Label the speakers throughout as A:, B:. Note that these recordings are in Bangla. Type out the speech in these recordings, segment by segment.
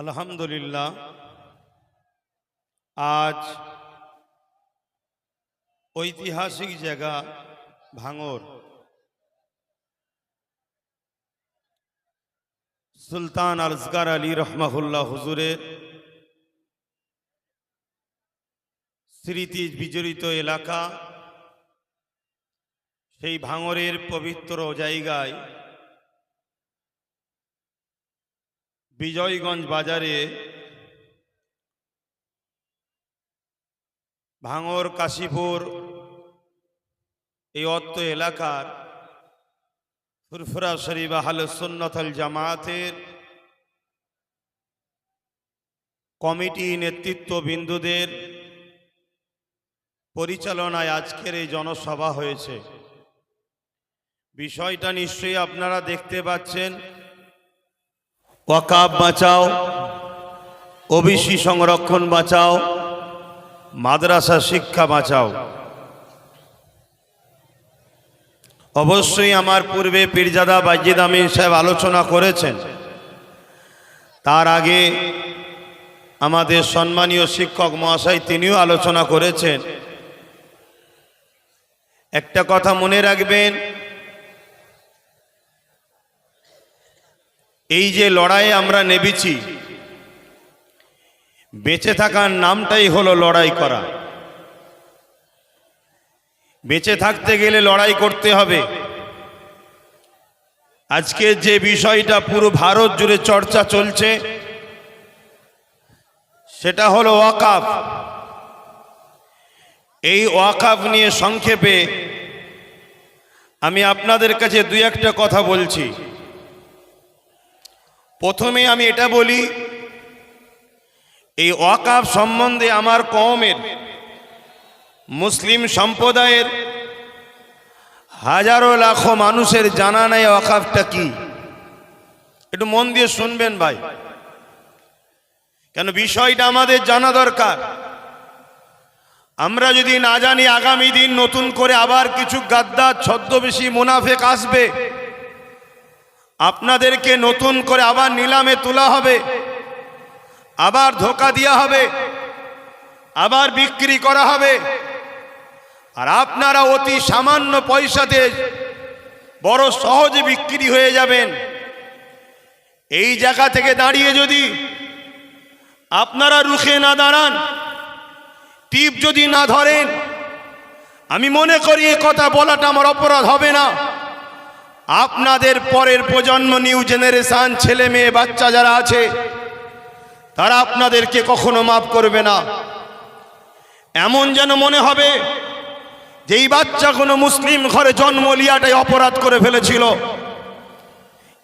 A: আলহামদুলিল্লাহ। আজ ঐতিহাসিক জায়গা ভাঙর। সুলতান আলসগার আলী রহমাহুল্লাহ হুজুরের স্মৃতি বিজড়িত এলাকা, সেই ভাঙরের পবিত্র জায়গায় বিজয়গঞ্জ বাজারে ভাঙর, কাশীপুর, এই অত্ত এলাকার ফুরফুরা শরীফ আহল সুন্নতল জামায়াতের কমিটি নেতৃত্ব বিন্দুদের পরিচালনায় আজকের এই জনসভা হয়েছে। বিষয়টা নিশ্চয়ই আপনারা দেখতে পাচ্ছেন। ওয়াকাব বাঁচাও, ওবিসি সংরক্ষণ বাঁচাও, মাদ্রাসা শিক্ষা বাঁচাও। অবশ্যই আমার পূর্বে পীরজাদা বাইজিদ আমিন সাহেব আলোচনা করেছেন। তার আগে আমাদের সম্মানীয় শিক্ষক মহাশয় তিনিও আলোচনা করেছেন। একটা কথা মনে রাখবেন এই যে লড়াইয়ে আমরা নেবেছি বেঁচে থাকার নামটাই হলো লড়াই করা। বেঁচে থাকতে গেলে লড়াই করতে হবে। আজকে যে বিষয়টা পুরো ভারত জুড়ে চর্চা চলছে, সেটা হলো ওয়াকাফ। এই ওয়াকাফ নিয়ে সংক্ষেপে আমি আপনাদের কাছে দুই একটা কথা বলছি। প্রথমে আমি এটা বলি, এই ওয়াকাফ সম্বন্ধে আমার কমের মুসলিম সম্প্রদায়ের হাজারো লাখো মানুষের জানা নাই ওয়াকাফটা কি। একটু মন দিয়ে শুনবেন ভাই। কেন বিষয়টা আমাদের জানা দরকার। আমরা যদি না জানি আগামী দিন নতুন করে আবার কিছু গাদ্দার, ছদ্মবেশী মুনাফেক আসবে। আপনাদেরকে নতুন করে আবার নিলামে তোলা হবে, আবার ধোকা দেওয়া হবে, আবার বিক্রি করা হবে। আর আপনারা অতি সামান্য পয়সাতে বড় সহজে বিক্রি হয়ে যাবেন। এই জায়গা থেকে দাঁড়িয়ে যদি আপনারা রুখে না দাঁড়ান, টিপ যদি না ধরেন, আমি মনে করি এ কথা বলাটা আমার অপরাধ হবে না। আপনাদের পরের প্রজন্ম নিউ জেনারেশন, ছেলে মেয়ে, বাচ্চা যারা আছে, তারা আপনাদেরকে কখনো মাফ করবে না। এমন যেন মনে হবে যে এই বাচ্চা কোনো মুসলিম ঘরে জন্ম লিয়াটাই অপরাধ করে ফেলেছিল।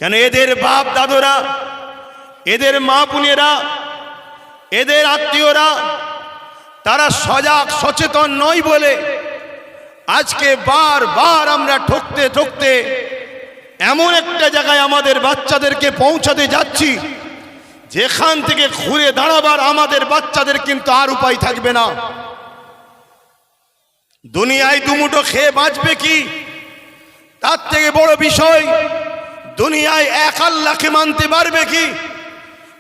A: কেন এদের বাপ দাদুরা, এদের মা বোনেরা, এদের আত্মীয়রা, তারা সজাগ, সচেতন নয় বলে আজকে বার বার আমরা ঠকতে ঠকতে এমন একটা জায়গায় আমাদের বাচ্চাদেরকে পৌঁছাতে যাচ্ছি, যেখান থেকে ঘুরে দাঁড়াবার আমাদের বাচ্চাদের কিন্তু আর উপায় থাকবে না। দুনিয়ায় দুমুটো খেয়ে বাঁচবে কি? তার থেকে বড় বিষয়, দুনিয়ায় এক আল্লাহকে মানতে পারবে কি?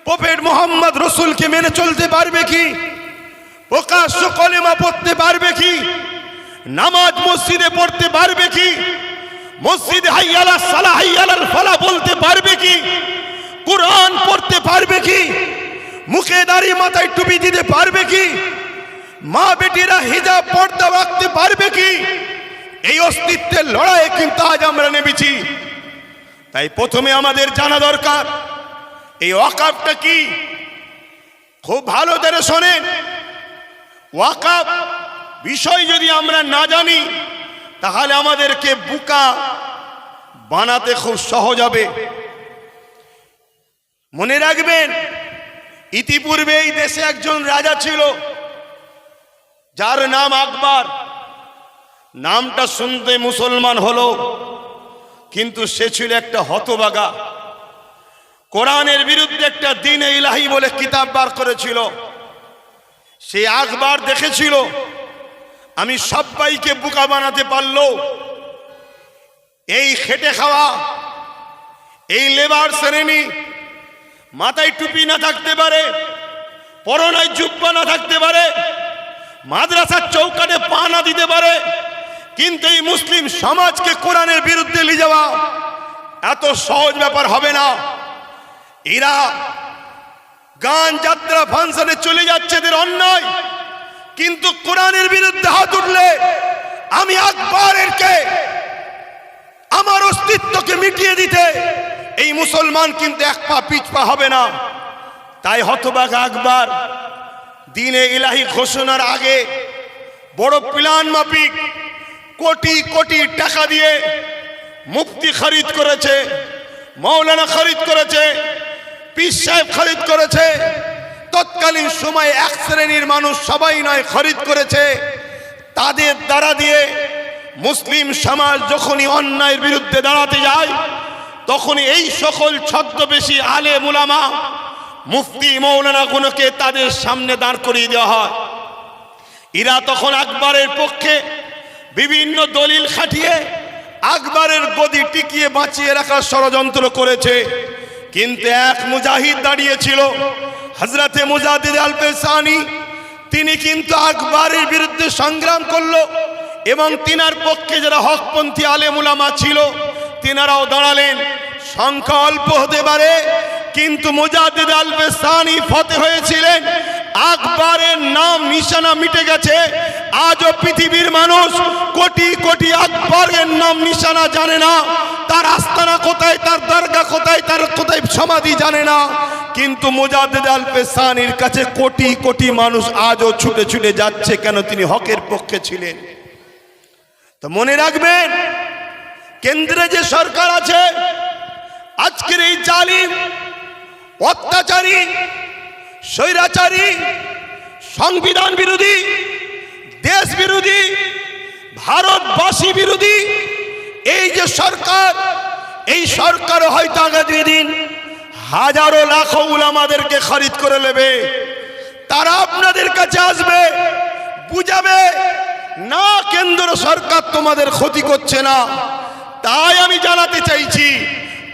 A: প্রফেট মোহাম্মদ রসুলকে মেনে চলতে পারবে কি? প্রকাশ্য কলেমা পড়তে পারবে কি? নামাজ মসজিদে পড়তে পারবে কি? মসজিদে হাইয়ালা, সালা হাইয়ালার ফালা বলতে পারবে কি? কোরআন পড়তে পারবে কি? মুখে দাঁড়িয়ে মাথায় টুপি দিতে পারবে কি? মা বেটিরা হিজাব, পর্দা রাখতে পারবে কি? এই অস্তিত্বের লড়াইয়ে কিন্তু আজ আমরা নেমেছি। তাই প্রথমে আমাদের জানা দরকার, এই ওয়াকাফটা কি? খুব ভালো করে শোনেন। ওয়াকাফ বিষয় যদি আমরা না জানি তাহলে আমাদেরকে বুকা বানাতে খুব সহজ হবে। মনে রাখবেন ইতিপূর্বে এই দেশে একজন রাজা ছিল, যার নাম আকবর। নামটা শুনতে মুসলমান হলো, কিন্তু সে ছিল একটা হতবাগা কোরআনের বিরুদ্ধে একটা দিন ইলাহি বলে কিতাব বার করেছিল। সে আকবর দেখেছিল আমি সবাইকে বুকা বানাতে পারল। এই খেটে খাওয়া, এই লেবার শ্রেণি মাথায় টুপি না থাকতে পারে পরনায় জুব্বা না থাকতে পারে, মাদ্রাসার চৌকাটে পা না দিতে পারে, কিন্তু এই মুসলিম সমাজকে কোরআনের বিরুদ্ধে নিয়ে যাওয়া এত সহজ ব্যাপার হবে না। এরা গান যাত্রা ফাংশনে চলে যাচ্ছে এদের অন্যায়। কিন্তু কোরআনের বিরুদ্ধে হাত উঠলে আমি আকবরের কে আমার অস্তিত্বকে মিটিয়ে দিতে এই মুসলমান কিন্তু এক পা পিছপা হবে না। তাই হতবাগ আকবর, দিনে ইলাহি ঘোষণার আগে বড় প্লান মাফিক কোটি কোটি টাকা দিয়ে মুফতি খরিদ করেছে, মৌলানা খরিদ করেছে, পীর সাহেব খরিদ করেছে। তৎকালীন সময় এক শ্রেণির মানুষ সবাই নয় খরিদ করেছে। তাদের দ্বারা দিয়ে মুসলিম সমাজ যখনই অন্যায়ের বিরুদ্ধে দাঁড়াতে যায়, তখনই এই সকল ছদ্মবেশী আলে মুলামা মুফতি মৌলানা গুলোকে তাদের সামনে দাঁড় করিয়ে দেওয়া হয়। ইরা তখন আকবরের পক্ষে বিভিন্ন দলিল খাটিয়ে আকবরের গদি টিকিয়ে বাঁচিয়ে রাখার ষড়যন্ত্র করেছে। কিন্তু এক মুজাহিদ দাঁড়িয়েছিল হজরতে মুজাদিদ আল পেসানি তিনি কিন্তু আকবরের বিরুদ্ধে সংগ্রাম করল এবং তিনার পক্ষে যারা হকপন্থী আলেমুলামা ছিল, তিনারাও দাঁড়ালেন। সংখ্যা অল্প হতে পারে, কিন্তু মুজাদিদ আল পেসানি ফতে হয়েছিলেন। আকবরের নাম নিশানা মিটে গেছে। আজও পৃথিবীর মানুষ কোটি কোটি আকবরের নাম নিশানা জানে না। তার আস্তানা কোথায়, তার দরগা কোথায়, তার কোথায় সমাধি জানে না। কিন্তু মুজাদ্দিদ আল পেসানির কাছে কোটি কোটি মানুষ আজও ছুটে ছুটে যাচ্ছে কেন তিনি হকের পক্ষে ছিলেন। তো মনে রাখবেন, কেন্দ্রে যে সরকার আছে, আজকের এই জালিম, অত্যাচারী স্বৈরাচারী, সংবিধান বিরোধী, দেশ বিরোধী, ভারতবাসী বিরোধী, এই যে সরকার, এই সরকার হয়তো আগামী দিন হাজারো লাখো উলামাদেরকে খরিদ করে নেবে। তারা আপনাদের কাছে আসবে, বুঝাবে, না, কেন্দ্র সরকার তোমাদের ক্ষতি করছে না। তাই আমি জানাতে চাইছি,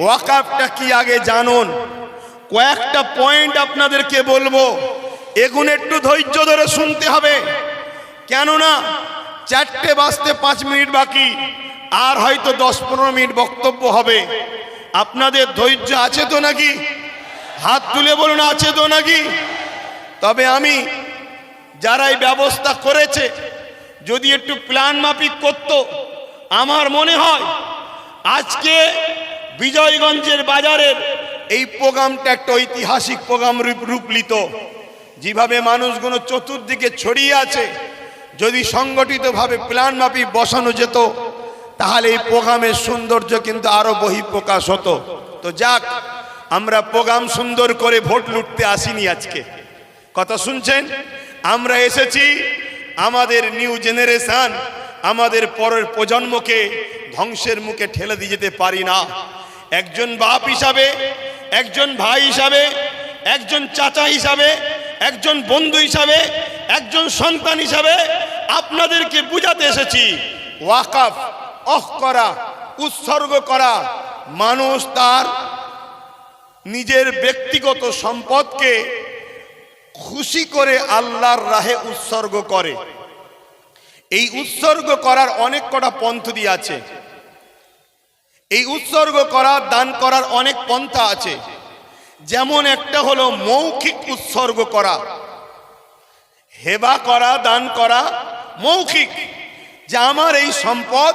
A: ওয়াকাফটা কি আগে জানুন। কয়েকটা পয়েন্ট আপনাদেরকে বলব। এগুন একটু ধৈর্য ধরে শুনতে হবে। কেননা, চারটে বাজতে পাঁচ মিনিট বাকি, আর হয়তো দশ পনেরো মিনিট বক্তব্য হবে। আপনাদের ধৈর্য আছে তো নাকি? হাত তুলে বলুন, আছে তো নাকি? তবে আমি, যারা এই ব্যবস্থা করেছে, যদি একটু প্ল্যান মাফিক করত, আমার মনে হয় আজকে বিজয়গঞ্জের বাজারের এই প্রোগ্রামটা একটা ঐতিহাসিক প্রোগ্রাম রূপ- যেভাবে মানুষগুলো চতুর্দিকে ছড়িয়ে আছে, যদি সংগঠিতভাবে প্ল্যান মাফিক বসানো যেত, তাহলে এই প্রোগ্রামের সৌন্দর্য কিন্তু আরও বহিঃপ্রকাশ হতো। তো যাক, আমরা প্রোগ্রাম সুন্দর করে ভোট লুটতে আসিনি আজকে। কথা শুনছেন? আমরা এসেছি আমাদের নিউ জেনারেশন, আমাদের পরের প্রজন্মকে ধ্বংসের মুখে ঠেলে দিয়ে যেতে পারি না। একজন বাপ হিসাবে একজন ভাই হিসাবে, একজন চাচা হিসাবে, একজন বন্ধু হিসাবে, একজন সন্তান হিসাবে আপনাদেরকে বুঝাতে এসেছি, ওয়াকাফ অফ করা, উৎসর্গ করা মানুষ তার নিজের ব্যক্তিগত সম্পদকে খুশি করে আল্লাহর রাহে উৎসর্গ করে। এই উৎসর্গ করার অনেক কটা পন্থী আছে। এই উৎসর্গ করা, দান করার অনেক পন্থা আছে। যেমন একটা হলো মৌখিক উৎসর্গ করা। হেবা করা, দান করা মৌখিক। যে আমার এই সম্পদ,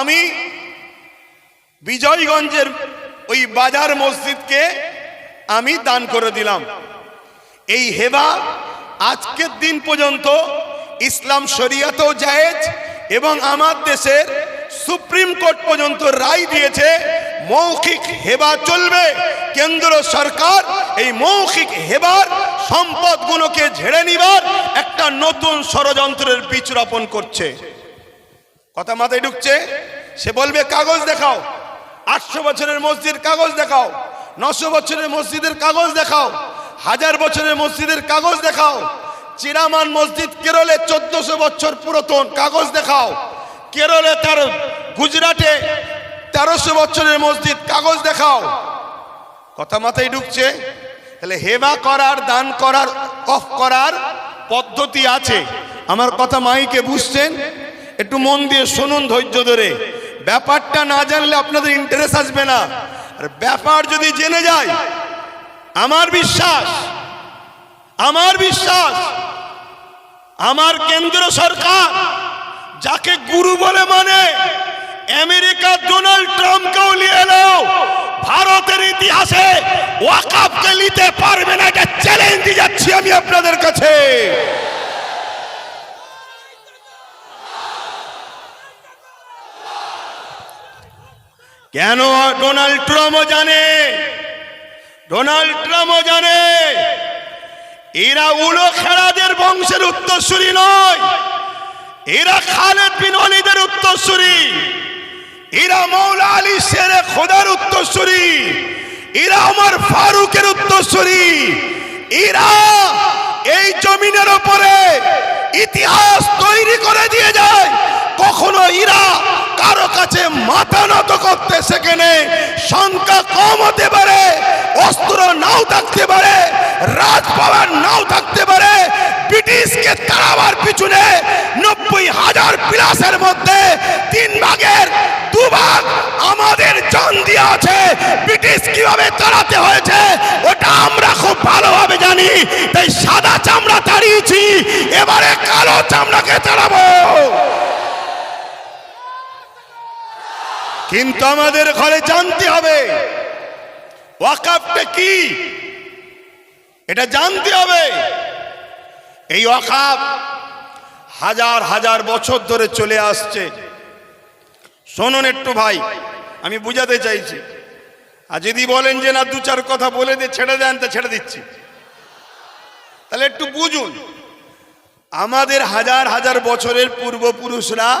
A: আমি বিজয়গঞ্জের ওই বাজার মসজিদকে আমি দান করে দিলাম। এই হেবা আজকের দিন পর্যন্ত ইসলাম শরিয়াতেও জায়েজ এবং আমার দেশের সুপ্রিম কোর্ট পর্যন্ত রায় দিয়েছে, মৌখিক হেবা চলবে। কেন্দ্র সরকার এই মৌখিক হেবার সম্পদগুলোকে ঝেড়ে নিবার একটা নতুন ষড়যন্ত্রের বীজ রোপণ করছে। কথা মাথায় ঢুকছে? সে বলবে, কাগজ দেখাও। আটশো বছরের মসজিদ কাগজ দেখাও। নশো বছরের মসজিদের কাগজ দেখাও। হাজার বছরের মসজিদের কাগজ দেখাও। চিরামান মসজিদ কেরলে চোদ্দশো বছর পুরাতন কাগজ দেখাও। কেরলে তার গুজরাটে তেরোশো বছরের মসজিদ, কাগজ দেখাও। কথা মাথায় ঢুকছে? তাহলে হেবা করার, দান করার অফ করার পদ্ধতি আছে। আমার কথা মাইকে বুঝছেন? একটু মন দিয়ে শুনুন ধৈর্য ধরে। ব্যাপারটা না জানলে আপনাদের ইন্টারেস্ট আসবে না। আর ব্যাপার যদি জেনে যায়, আমার বিশ্বাস আমার বিশ্বাস, আমার কেন্দ্র সরকার, যাকে গুরু বলে মানে আমেরিকার ডোনাল্ড ট্রাম্পকেও নিয়ে এলো ভারতের ইতিহাসে ওয়াকাফকে নিতে পারবে না, এটা চ্যালেঞ্জ দিয়ে যাচ্ছি আমি আপনাদের কাছে। কেন ডোনাল্ড ট্রাম্পও জানে? ডোনাল্ড ট্রাম্পও জানে। এরা উলো খেলাদের বংশের উত্তরসূরি নয়। এরা খালেদ বিন অলিদের উত্তরসূরি। এরা মৌলা আলী শেরে খোদার উত্তরসূরি। এরা আমার ফারুকের উত্তরসূরি। এরা এই জমিনের উপরে ইতিহাস তৈরি করে দিয়ে যায়। কখনো ইরা কারও কাছে মাথা নত করতে সেখানে সংখ্যা কম হতে পারে, অস্ত্র নাও থাকতে পারে, রাজপাওয়ার নাও থাকতে পারে, ব্রিটিশকে তাড়াবার পিছনে নব্বই হাজার প্লাসের মধ্যে তিন ভাগের দু ভাগ আমাদের জান দিয়ে আছে, ব্রিটিশ কীভাবে তাড়াতে হয়েছে, ওটা আমরা খুব ভালোভাবে জানি, তাই সাদা চামড়া তাড়িয়েছি, এবারে কালো চামড়াকে তাড়াবো কিন্তু আমাদের ঘরে জানতে হবে। ওয়াকাফটা কি? এটা জানতে হবে। এই ওয়াকাফ হাজার হাজার বছর ধরে চলে আসছে। শোনুন একটু ভাই, আমি বুঝাতে চাইছি। আর যদি বলেন যে, না দু চার কথা বলে দিয়ে ছেড়ে দেন, তা ছেড়ে দিচ্ছি। তাহলে একটু বুঝুন। আমাদের হাজার হাজার বছরের পূর্বপুরুষরা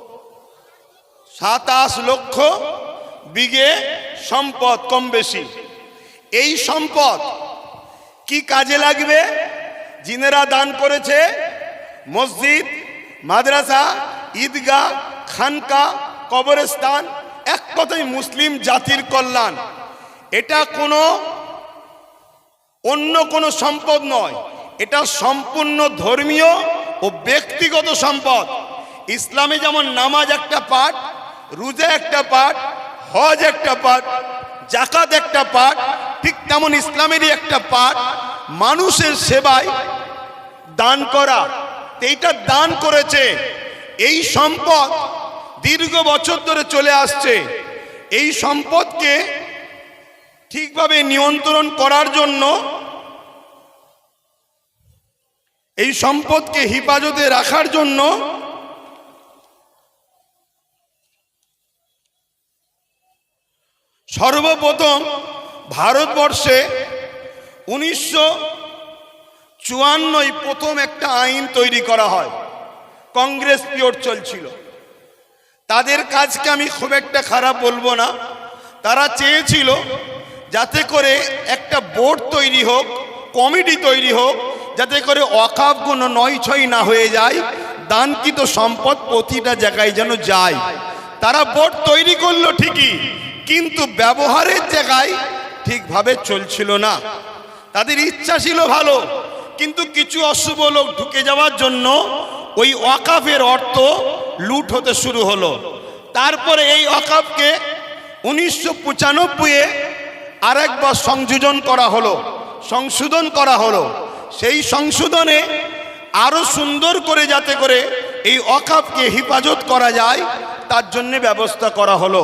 A: সাতাশ লক্ষ বিঘে সম্পদ কম বেশি। এই সম্পদ কি কাজে লাগবে? জিনেরা দান করেছে মসজিদ, মাদ্রাসা, ঈদগাহ, খানকা, কবরস্থান, এক কথায় মুসলিম জাতির কল্যাণ। এটা কোনো অন্য কোনো সম্পদ নয়। এটা সম্পূর্ণ ধর্মীয় ও ব্যক্তিগত সম্পদ। ইসলামে যেমন নামাজ একটা পাঠ রোজা একটা পাঠ, হজ একটা পাঠ জাকাত একটা পাঠ, ঠিক তেমন ইসলামেরই একটা পাঠ, মানুষের সেবায় দান করা এইটা দান করেছে। এই সম্পদ দীর্ঘ বছর ধরে চলে আসছে। এই সম্পদকে ঠিকভাবে নিয়ন্ত্রণ করার জন্য এই সম্পদকে হিফাজতে রাখার জন্য সর্বপ্রথম ভারতবর্ষে উনিশশো চুয়ান্নই প্রথম একটা আইন তৈরি করা হয়। কংগ্রেস পিরিয়ড চলছিল। তাদের কাজকে আমি খুব একটা খারাপ বলব না। তারা চেয়েছিল যাতে করে একটা বোর্ড তৈরি হোক, কমিটি তৈরি হোক, যাতে করে অকাপ কোনো নয় ছয় না হয়ে যায়, দানকৃত সম্পদ প্রতিটা জায়গায় যেন যায়। তারা বোর্ড তৈরি করল ঠিকই কিন্তু ব্যবহারের জায়গায় ঠিকভাবে চলছিল না। তাদের ইচ্ছা ছিল ভালো, কিন্তু কিছু অশুভ লোক ঢুকে যাওয়ার জন্য ওই ওয়াকাফের অর্থ লুট হতে শুরু হলো। তারপরে এই অকাফকে উনিশশো পঁচানব্বইয়ে আরেকবার সংযোজন করা হলো, সংশোধন করা হলো। সেই সংশোধনে আরও সুন্দর করে যাতে করে এই অকাপকে হেফাজত করা যায়, তার জন্য ব্যবস্থা করা হলো।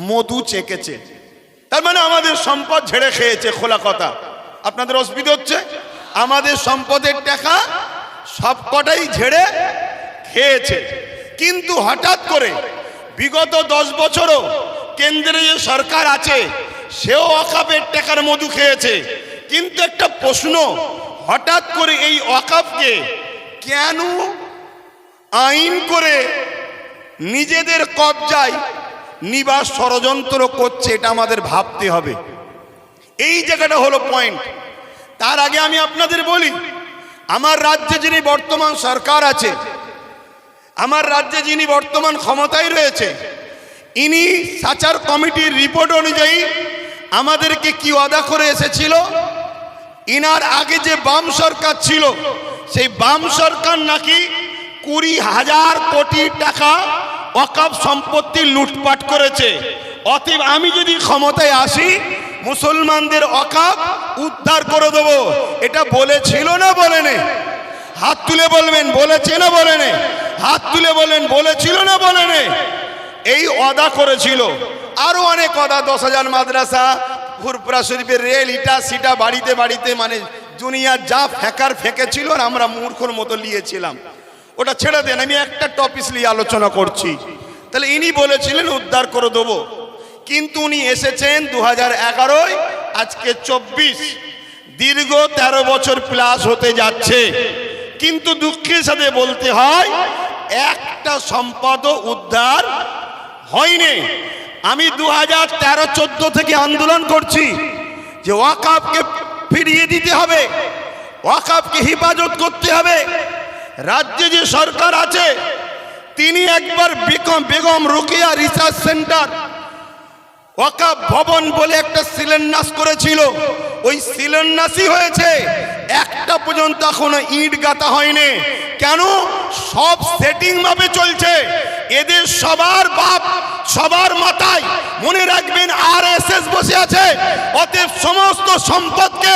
A: মধু চেকেছে। তার মানে আমাদের সম্পদ ঝেড়ে খেয়েছে খোলা কথা আপনাদের অসুবিধা হচ্ছে? আমাদের সম্পদের টাকা সব কটাই ঝেড়ে খেয়েছে। কিন্তু হঠাৎ করে বিগত দশ বছরও কেন্দ্রে যে সরকার আছে, সেও অকাপের টাকার মধু খেয়েছে। কিন্তু একটা প্রশ্ন, হঠাৎ করে এই অকাপকে কেন আইন করে নিজেদের কবজায় নিবাস ষড়যন্ত্র করছে, এটা আমাদের ভাবতে হবে। এই জায়গাটা হলো পয়েন্ট তার আগে আমি আপনাদের বলি, আমার রাজ্যে যিনি বর্তমান সরকার আছে, আমার রাজ্যে যিনি বর্তমান ক্ষমতায় রয়েছে, ইনি সাচার কমিটির রিপোর্ট অনুযায়ী আমাদেরকে কি ওয়াদা করে এসেছিল? ইনার আগে যে বাম সরকার ছিল, সেই বাম সরকার নাকি কুড়ি হাজার কোটি টাকা অকাপ সম্পত্তি লুটপাট করেছে। অতএব আমি যদি ক্ষমতায় আসি, মুসলমানদের অকাপ উদ্ধার করে দেবো। এটা বলেছিল না বলেনে? হাত তুলে বলবেন, বলেছে না বলেনে? হাত তুলে বলেন বলেছিল না বলেনে? এই অদা করেছিল। আরও অনেক অদা দশ হাজার মাদ্রাসা ফুরপুরা শরীফের রেল, ইটা, সিটা, বাড়িতে বাড়িতে মানে দুনিয়ার যা ফেঁকার ফেঁকেছিল আর আমরা মূর্খর মতো নিয়েছিলাম ওটা ছেড়ে দেন, আমি একটা টপিস নিয়ে আলোচনা করছি। তাহলে ইনি বলেছিলেন, উদ্ধার করে দেবো। কিন্তু উনি এসেছেন দু হাজার এগারোয়, আজকে চব্বিশ। দীর্ঘ ১৩ বছর প্লাস হতে যাচ্ছে। কিন্তু দুঃখের সাথে বলতে হয়, একটা সম্পদও উদ্ধার হয়নি। আমি দু হাজার তেরো চোদ্দ থেকে আন্দোলন করছি যে ওয়াকাপকে ফিরিয়ে দিতে হবে ওয়াকাপকে হেফাজত করতে হবে। রাজ্যে যে সরকার আছে, তিনি একবার বেগম বেগম রোকেয়া রিসার্চ সেন্টার ওকা ভবন বলে একটা শিলান্যাস করেছিল। ওই শিলান্যাসই হয়েছে, একটা পর্যন্ত এখনও ইট গাঁথা হয়নি। কেন? সব সেটিং ভাবে চলছে। এদের সবার বাপ, সবার মাথায় মনে রাখবেন আর বসে আছে। অতএব সমস্ত সম্পদকে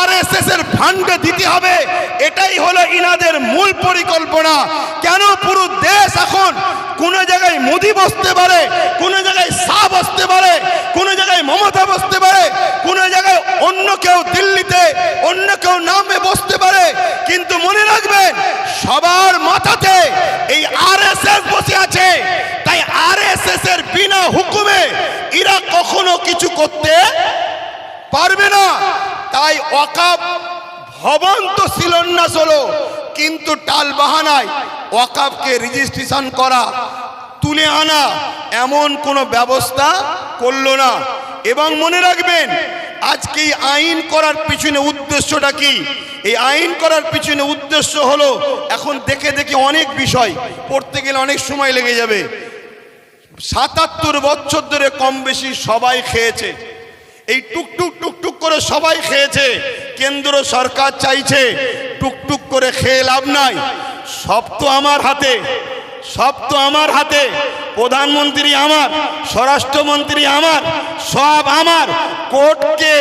A: আর এর ফান্ডে দিতে হবে। এটাই হলো ইনাদের মূল পরিকল্পনা। কেন পুরো দেশ এখন কোন জায়গায় মোদি বসতে পারে, কোন জায়গায় শাহ বসতে পারে, কোন জায়গায় মমতা বসতে পারে, কোন জায়গায় অন্য কেউ দিল্লিতে, অন্য কেউ নামে বসতে পারে। কিন্তু মনে রাখবেন, সবার মাথাতে এই আরএসএস বসে আছে তাই আরএসএস এর বিনা হুকুমে এরা কখনো কিছু করতে পারবে না। তাই অকাপ ভবন তো শিলান্যাস হলো কিন্তু টাল বাহানায় ওয়াকাবকে রেজিস্ট্রেশন করা, তুলে আনা এমন কোনো ব্যবস্থা করল না। এবং মনে রাখবেন, আজকে এই আইন করার পিছনে উদ্দেশ্যটা কি? এই আইন করার পিছনে উদ্দেশ্য হলো, এখন দেখে দেখে অনেক বিষয় পড়তে গেলে অনেক সময় লেগে যাবে। সাতাত্তর বছর ধরে কম বেশি সবাই খেয়েছে। এই টুকটুক টুকটুক করে সবাই খেয়েছে। কেন্দ্র সরকার চাইছে টুকটুক করে খেয়ে লাভ নাই। সব তো আমার হাতে, সব তো আমার হাতে। প্রধানমন্ত্রী আমার, স্বরাষ্ট্রমন্ত্রী আমার, সব আমার। কোর্টকে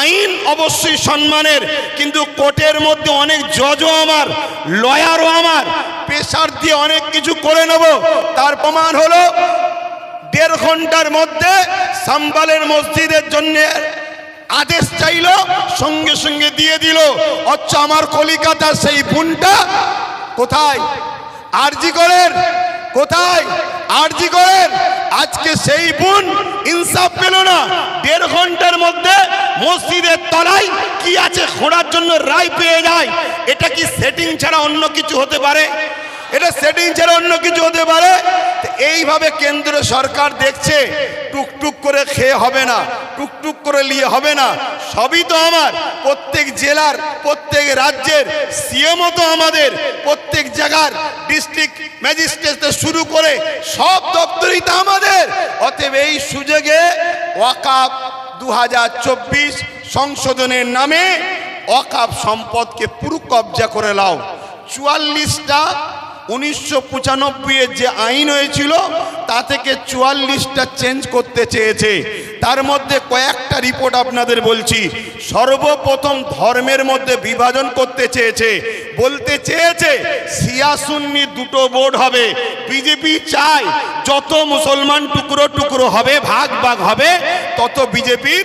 A: আইন অবশ্যই সম্মানের, কিন্তু কোর্টের মধ্যে অনেক জজও আমার, লয়ারও আমার। প্রেশার দিয়ে অনেক কিছু করে নেব। তার প্রমাণ হলো, দেড় ঘণ্টার মধ্যে সাম্বালের মসজিদের জন্য আদেশ চাইল, সঙ্গে সঙ্গে দিয়ে দিল। অচ্ছ আমার কলিকাতার সেই বোনটা কোথায়? আরজি করেন, কোথায়? আরজি করেন, আজকে সেই বোন ইনসাফ পেল না। দেড় ঘণ্টার মধ্যে মসজিদের তলায় কি আছে খোঁড়ার জন্য রায় পেয়ে যায়? এটা কি সেটিং ছাড়া অন্য কিছু হতে পারে? এটা সেটিং ছাড়া অন্য কিছু হতে পারে। এইভাবে কেন্দ্র সরকার দেখছে, টুকটুক করে খেয়ে হবে না, টুকটুক করে নিয়ে হবে না। সবই তো আমার। প্রত্যেক জেলার, প্রত্যেক রাজ্যের সিএমও তো আমাদের। প্রত্যেক জায়গার ডিস্ট্রিক্ট ম্যাজিস্ট্রেট শুরু করে সব দপ্তরই তো আমাদের। অতএব এই সুযোগে ওয়াকাপ দু হাজার চব্বিশ সংশোধনের নামে অকাপ সম্পদকে পুরো কবজা করে লাও চুয়াল্লিশটা উনিশশো পঁচানব্বইয়ের যে আইন হয়েছিল, তা থেকে চুয়াল্লিশটা চেঞ্জ করতে চেয়েছে। তার মধ্যে কয়েকটা রিপোর্ট আপনাদের বলছি। সর্বপ্রথম ধর্মের মধ্যে বিভাজন করতে চেয়েছে। বলতে চেয়েছে, সিয়াসুন্নি দুটো বোর্ড হবে। বিজেপি চায়, যত মুসলমান টুকরো টুকরো হবে, ভাগ ভাগ হবে, তত বিজেপির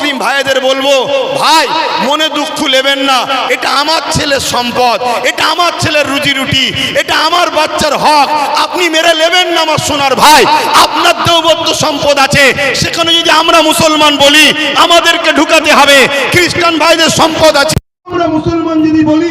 A: ভাইদের বলব, ভাই, মনে দুঃখ নেবেন না। এটা আমার ছেলের সম্পদ, এটা আমার ছেলের রুজি রুটি এটা আমার বাচ্চার হক। আপনি মেরে নেবেন না আমার সোনার ভাই। আপনার দেবত্ব সম্পদ আছে। সেখানে যদি আমরা মুসলমান বলি, আমাদেরকে ঢুকাতে হবে। খ্রিস্টান ভাইদের সম্পদ আছে। আমরা মুসলমান যদি বলি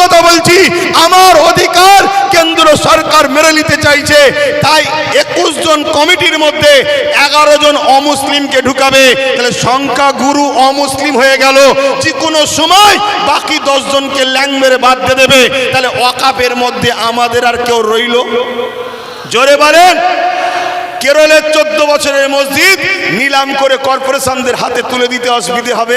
A: কথা বলছি, আমার অধিকার কেন্দ্র সরকার মেরে নিতে চাইছে, তাই একুশ জন কমিটির মধ্যে এগারো জন অমুসলিমকে ঢুকাবে। তাহলে সংখ্যা গুরু অমুসলিম হয়ে গেল যে কোনো সময় বাকি দশ জনকে ল্যাং মেরে বাদ দিয়ে দেবে। তাহলে ওয়াকাপের মধ্যে আমাদের আর কেউ রইল? জোরে বলেন, কেরলের চোদ্দ বছরের মসজিদ নিলাম করে কর্পোরেশনদের হাতে তুলে দিতে অসুবিধে হবে?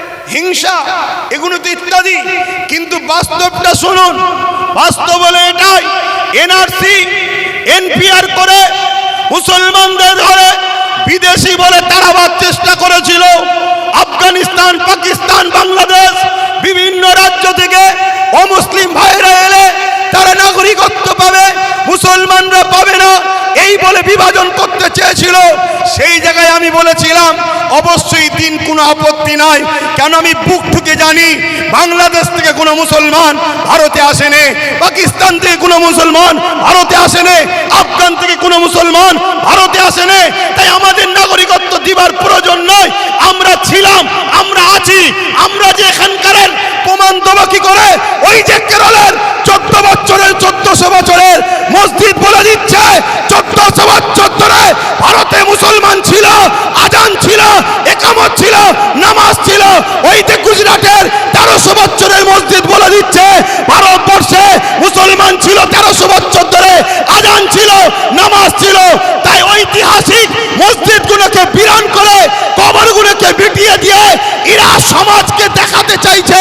A: হিংসা, এগুলো তো ইত্যাদি। কিন্তু বাস্তবটা শুনুন। বাস্তব বলে এটাই, এনআরসি, এনপিআর করে মুসলমানদের ধরে বিদেশি বলে তাড়াবার চেষ্টা করেছিল। আফগানিস্তান, পাকিস্তান, বাংলাদেশ, বিভিন্ন রাজ্য থেকে অমুসলিম ভাইরা এলে তারা নাগরিকত্ব পাবে, মুসলমানরা পাবে না। এই বলে বিভাজন করতে চেয়েছিল। সেই জায়গায় আমি বলেছিলাম, অবশ্যই দিন কোনো আপত্তি নাই। কেন আমি বুক ঠুকে জানি, বাংলাদেশ থেকে কোনো মুসলমান ভারতে আসেনি, পাকিস্তান থেকে কোনো মুসলমান ভারতে আসেনি, আফগান থেকে কোনো মুসলমান ভারতে আসেনি। তাই আমাদের নাগরিকত্ব দিবার প্রয়োজন নয় আমরা ছিলাম, আমরা আছি, আমরা যে এখানকার প্রমাণ দেবো কি করে? ওই যে কেরলের চোদ্দ বছরের, চোদ্দশো বছরের মসজিদ বলে দিচ্ছে। চোদ্দশো বছর ধরে ভারতে মুসলমান ছিল, আজান ছিল, একামত ছিল, নামাজ ছিল। ওই যে গুজরাটের তেরোশো বছরের মসজিদ বলে দিচ্ছে, ভারতবর্ষে মুসলমান ছিল তেরোশো বছর ধরে, আজান ছিল, নামাজ ছিল। তাই ঐতিহাসিক মসজিদগুলোকে বিরান করে কবরগুলোকে বিটিয়ে দিয়ে এরা সমাজকে দেখাতে চাইছে,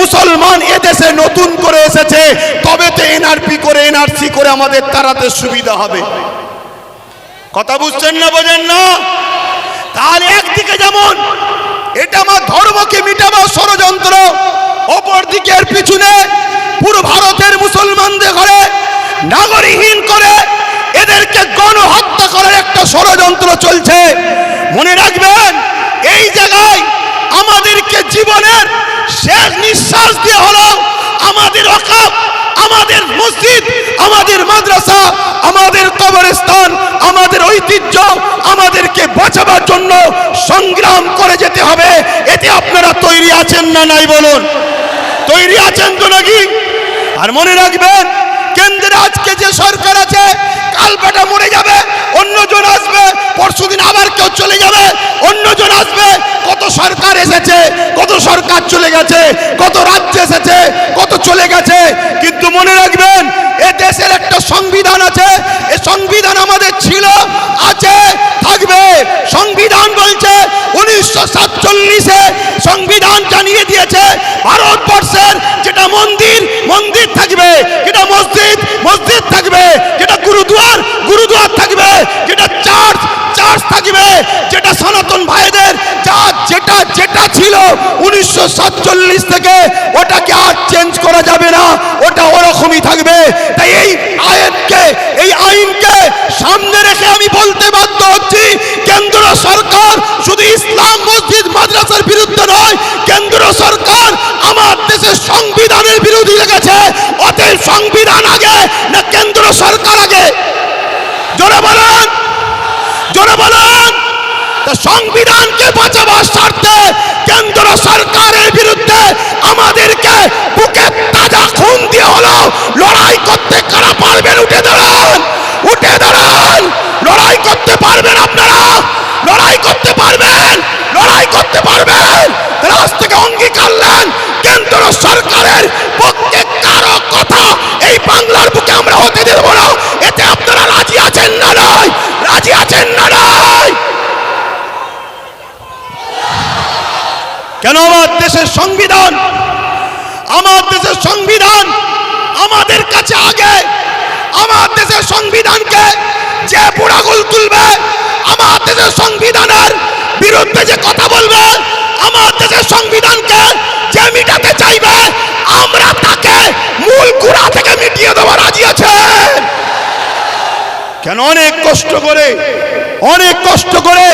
A: মুসলমান এদেশে নতুন করে এসেছে, তবে তো এনআরপি করে এনআরসি করে আমাদের তাড়াতে সুবিধা হবে। কথা বুঝছেন না, বোঝেন না? তার একদিকে যেমন, এটা আমার ধর্মকে মিটাবার ষড়যন্ত্র অপর দিকের পিছনে পুরো ভারতের মুসলমানদের ঘরে নাগরিকহীন করে এদেরকে গণহত্যা করার একটা ষড়যন্ত্র চলছে। মনে রাখবেন, এই জায়গায় আমাদেরকে জীবনের শেষ নিঃশ্বাস দিয়ে হলো আমাদের অকাপ আমাদের মসজিদ, আমাদের মাদ্রাসা, আমাদের কবরস্থান, আমাদের ঐতিহ্য, আমাদেরকে বাঁচাবার জন্য সংগ্রাম করে যেতে হবে। এতে আপনারা তৈরি আছেন না নাই বলুন? তৈরি আছেন তো নাকি? আর মনে রাখবেন কেন্দ্রে আজকে যে সরকার আছে কাল বেটা মরে যাবে, অন্যজন আসবে পরশু দিন আবার কেউ চলে যাবে, অন্যজন আসবে। কত সরকার এসেছে, কত সরকার চলে গেছে, কত রাজ্য এসেছে, কত চলে গেছে। কিন্তু মনে রাখবেন, এ দেশের একটা সংবিধান আছে, এ সংবিধান আমাদের ছিল, আছে, থাকবে। সংবিধান বলছে, উনিশশো সাতচল্লিশে সংবিধান জানিয়ে দিয়েছে, ভারতবর্ষের যেটা মন্দির সাতচল্লিশ থেকে ওটাকে আর চেঞ্জ করা যাবে না, ওটা ওরকমই থাকবে। তাই এই আইনকে এই আইনকে সামনে রেখে আমি বলতে বাধ্য হচ্ছি, কেন্দ্র সরকার শুধু ইসলাম মসজিদ মাদ্রাসার বিরুদ্ধে নয়, কেন্দ্র সরকার আমার দেশের সংবিধানের বিরোধী লেগেছে, অতএব সংবিধান আগে না কেন্দ্র সরকার আগে। জোরে তা সংবিধানকে বাঁচাবার স্বার্থে কেন্দ্র সরকারের বিরুদ্ধে আমাদেরকে বুকে তাজা খুন দিয়ে হলো লড়াই করতে কারা পারবেন? উঠে দাঁড়ান! উঠে দাঁড়ান! লড়াই করতে পারবেন আপনারা? লড়াই করতে পারবেন? লড়াই করতে পারবেন? তাহলে থেকে অঙ্গীকার নেন। কেন্দ্র সরকারের পক্ষে কারও কথা এই বাংলার বুকে আমরা হতে দেব না। এতে আপনারা রাজি আছেন না নয়? রাজি আছেন না নয় কেন আমার দেশের সংবিধান? আমার দেশের সংবিধান আমাদের কাছে আগে। আমার দেশের সংবিধানকে যে বুড়াগুল তুলবে, আমার দেশের সংবিধানের বিরুদ্ধে যে কথা বলবে, আমার দেশের সংবিধানকে যে মিটাতে চাইবে, আমরা তাকে মূল গুড়া থেকে মিটিয়ে দেওয়া রাজি আছেন কেন অনেক কষ্ট করে, অনেক কষ্ট করে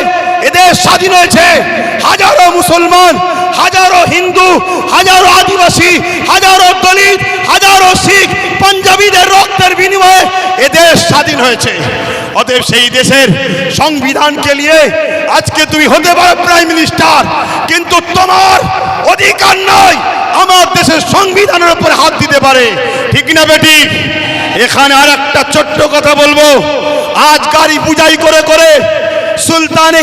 A: এদের স্বাধীন হয়েছে। হাজারো মুসলমান, হাজারো হিন্দু, হাজারো আদিবাসী, হাজারো দলিত, হাজারো শিখ, পাঞ্জাবিদের রক্তের বিনিময়ে এদেশ স্বাধীন হয়েছে। অতএব সেই দেশের সংবিধানকে নিয়ে আজকে তুমি হতে পারো প্রাইম মিনিস্টার, কিন্তু তোমার অধিকার নয় আমার দেশের সংবিধানের উপর হাত দিতে পারে। ঠিক না বেটি? এখানে আর একটা ছোট্ট কথা বলব। আজ গাড়ি পূজাই করে করে সুলতানে